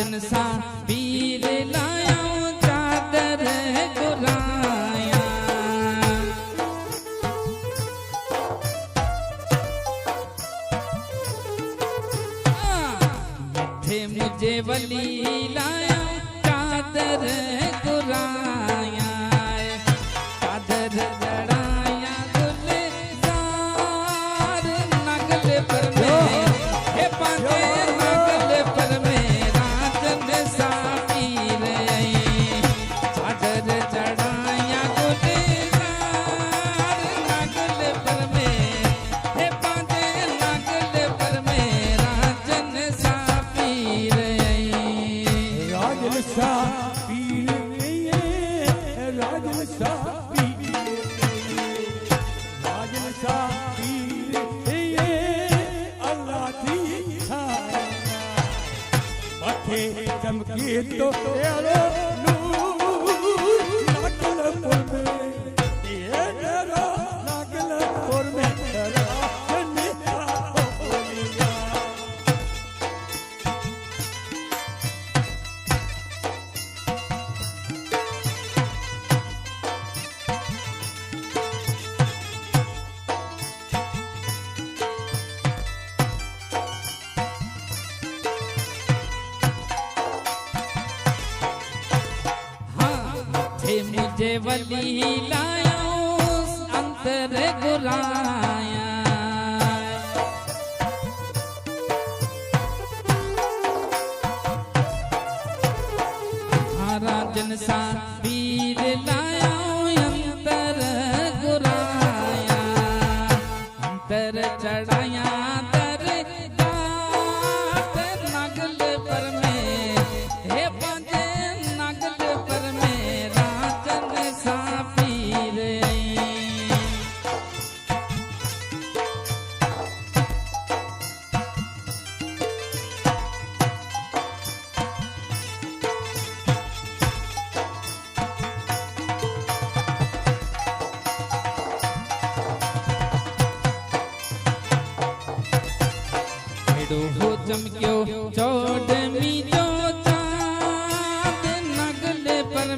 સાજન સા પીર લાયો ચાદર ગુલાયા थे मुझे वली लाया चादर गुलाया ચમકી તો આજે વલી લાયો અંતર ગુલા ડોહો ચમક્યો. ચોડમી જો ચાંદ નગલે પર